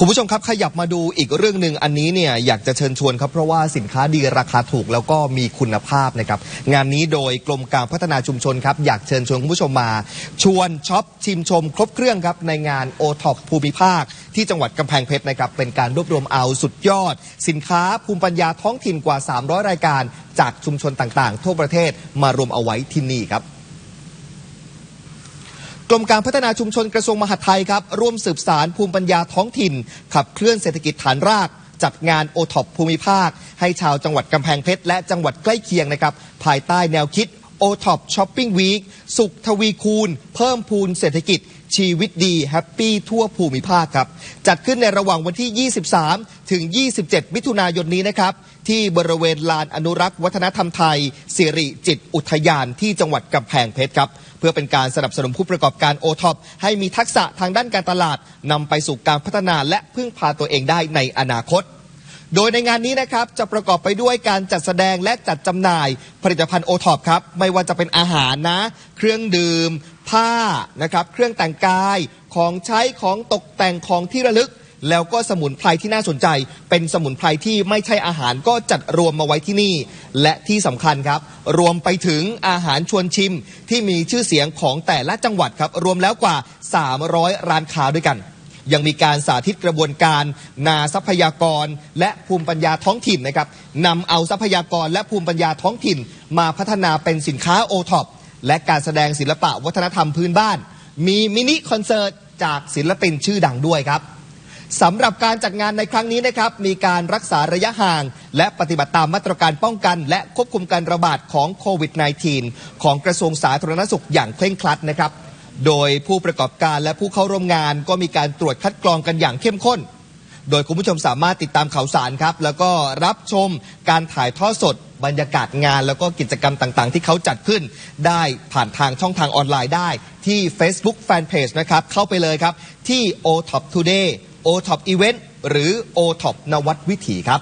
คุณผู้ชมครับขยับมาดูอีกเรื่องหนึ่งอันนี้เนี่ยอยากจะเชิญชวนครับเพราะว่าสินค้าดีราคาถูกแล้วก็มีคุณภาพนะครับงานนี้โดยกรมการพัฒนาชุมชนครับอยากเชิญชวนคุณผู้ชมมา ชวนช็อปชิมชม ครบเครื่องครับในงานโอท็อปภูมิภาค ที่จังหวัดกำแพงเพชรนะครับเป็นการรวบรวมเอาสุดยอด สินค้าภูมิปัญญาท้องถิ่นกว่า 300 รายการ จากชุมชนต่างๆ ทั่วประเทศมารวมเอาไว้ที่นี่ครับ กรมการพัฒนาชุมชนกระทรวงมหาดไทยครับ ร่วมสืบสารภูมิปัญญาท้องถิ่น ขับเคลื่อนเศรษฐกิจฐานรากจัดงานโอท็อปภูมิภาค ให้ชาวจังหวัดกำแพงเพชร และจังหวัดใกล้เคียงนะครับ ภายใต้แนวคิดโอท็อปช้อปปิ้งวีคสุขทวีคูณ เพิ่มพูนเศรษฐกิจ ชีวิตดีแฮปปี้ทั่วภูมิภาคครับ จัดขึ้นในระหว่างวันที่ 23 ถึง 27 มิถุนายนนี้นะครับ ที่บริเวณลานอนุรักษ์วัฒนธรรมไทย สิริจิตอุทยานที่จังหวัดกำแพงเพชรครับ เพื่อเป็นการสนับสนุนผู้ประกอบการโอท็อปให้มีทักษะทางด้านการตลาดนำไปสู่การพัฒนาและพึ่งพาตัวเองได้ในอนาคต โดยในงานนี้นะครับจะประกอบไปด้วยการจัดแสดงและจัดจำหน่ายผลิตภัณฑ์โอท็อปครับ ไม่ว่าจะเป็นอาหารนะ เครื่องดื่ม ผ้านะครับ เครื่องแต่งกายของใช้ของตกแต่งของที่ระลึก แล้วก็สมุนไพรที่น่าสนใจ เป็นสมุนไพรที่ไม่ใช่อาหารก็จัดรวมมาไว้ที่นี่ และที่สำคัญครับ รวมไปถึงอาหารชวนชิมที่มีชื่อเสียงของแต่ละจังหวัดครับ รวมแล้วกว่า 300 ร้านค้าด้วยกัน ยังมีการสาธิตกระบวนการนาทรัพยากร และภูมิปัญญาท้องถิ่นนะครับนำเอาทรัพยากรและภูมิปัญญาท้องถิ่น มาพัฒนาเป็นสินค้าโอท็อปและการแสดงศิลปะวัฒนธรรมพื้นบ้าน มีมินิคอนเสิร์ตจากศิลปินชื่อดังด้วยครับสำหรับการจัดงานในครั้งนี้นะครับ มีการรักษาระยะห่าง และปฏิบัติตามมาตรการป้องกัน และควบคุมการระบาดของโควิด -19 ของกระทรวงสาธารณสุขอย่างเคร่งครัดนะครับ โดยผู้ประกอบการและผู้เข้าร่วมงาน ก็มีการตรวจคัดกรองกันอย่างเข้มข้น โดยคุณผู้ชมสามารถติดตามข่าวสารครับ แล้วก็รับชมการถ่ายทอดสด บรรยากาศงาน แล้วก็กิจกรรมต่างๆ ที่เขาจัดขึ้น ได้ผ่านทางช่องทางออนไลน์ได้ ที่ Facebook Fanpage นะครับ เข้าไปเลยครับ ที่ o t o p Today o t o p Event หรือ o t o p นวัดวิถีครับ